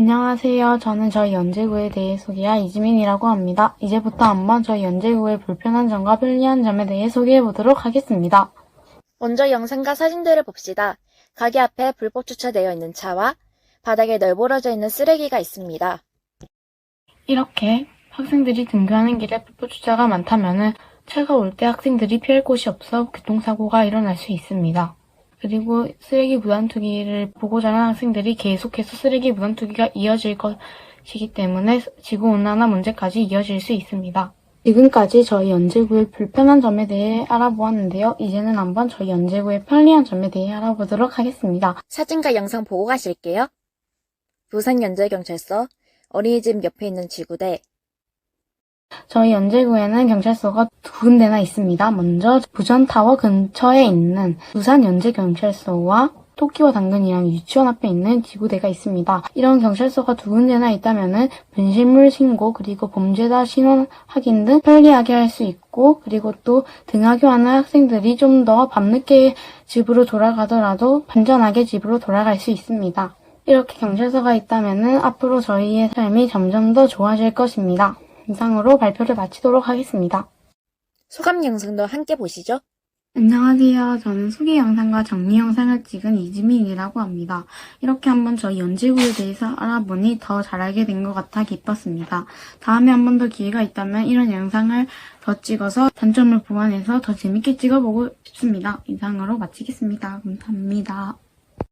안녕하세요. 저는 저희 연제구에 대해 소개할 이지민이라고 합니다. 이제부터 한번 저희 연제구의 불편한 점과 편리한 점에 대해 소개해 보도록 하겠습니다. 먼저 영상과 사진들을 봅시다. 가게 앞에 불법 주차되어 있는 차와 바닥에 널브러져 있는 쓰레기가 있습니다. 이렇게 학생들이 등교하는 길에 불법 주차가 많다면은 차가 올 때 학생들이 피할 곳이 없어 교통사고가 일어날 수 있습니다. 그리고 쓰레기 무단투기를 보고자 하는 학생들이 계속해서 쓰레기 무단투기가 이어질 것이기 때문에 지구온난화 문제까지 이어질 수 있습니다. 지금까지 저희 연제구의 불편한 점에 대해 알아보았는데요. 이제는 한번 저희 연제구의 편리한 점에 대해 알아보도록 하겠습니다. 사진과 영상 보고 가실게요. 부산 연제경찰서, 어린이집 옆에 있는 지구대, 저희 연제구에는 경찰서가 두 군데나 있습니다. 먼저 부전타워 근처에 있는 부산 연제경찰서와 토끼와 당근이랑 유치원 앞에 있는 지구대가 있습니다. 이런 경찰서가 두 군데나 있다면은 분실물 신고 그리고 범죄자 신원 확인 등 편리하게 할 수 있고 그리고 또 등하교하는 학생들이 좀 더 밤늦게 집으로 돌아가더라도 안전하게 집으로 돌아갈 수 있습니다. 이렇게 경찰서가 있다면은 앞으로 저희의 삶이 점점 더 좋아질 것입니다. 이상으로 발표를 마치도록 하겠습니다. 소감 영상도 함께 보시죠. 안녕하세요. 저는 소개 영상과 정리 영상을 찍은 이지민이라고 합니다. 이렇게 한번 저희 연지구에 대해서 알아보니 더 잘 알게 된 것 같아 기뻤습니다. 다음에 한번 더 기회가 있다면 이런 영상을 더 찍어서 단점을 보완해서 더 재밌게 찍어보고 싶습니다. 이상으로 마치겠습니다. 감사합니다.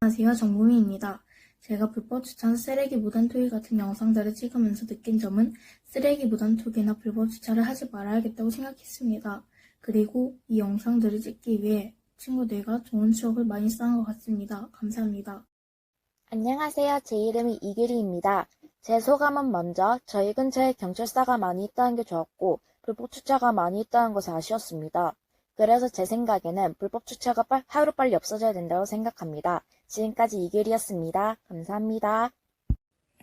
안녕하세요. 정보미입니다. 제가 불법 주차나 쓰레기 무단 투기 같은 영상들을 찍으면서 느낀 점은 쓰레기 무단 투기나 불법 주차를 하지 말아야겠다고 생각했습니다. 그리고 이 영상들을 찍기 위해 친구들과 좋은 추억을 많이 쌓은 것 같습니다. 감사합니다. 안녕하세요. 제 이름이 이규리입니다. 제 소감은 먼저 저희 근처에 경찰서가 많이 있다는 게 좋았고 불법 주차가 많이 있다는 것이 아쉬웠습니다. 그래서 제 생각에는 불법 주차가 빨- 하루빨리 없어져야 된다고 생각합니다. 지금까지 이규리였습니다. 감사합니다.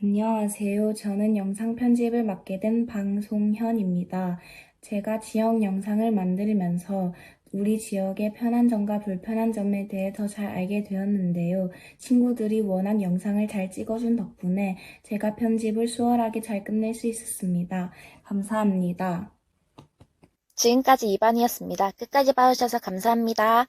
안녕하세요. 저는 영상 편집을 맡게 된 방송현입니다. 제가 지역 영상을 만들면서 우리 지역의 편한 점과 불편한 점에 대해 더 잘 알게 되었는데요. 친구들이 워낙 영상을 잘 찍어준 덕분에 제가 편집을 수월하게 잘 끝낼 수 있었습니다. 감사합니다. 지금까지 이반이었습니다. 끝까지 봐주셔서 감사합니다.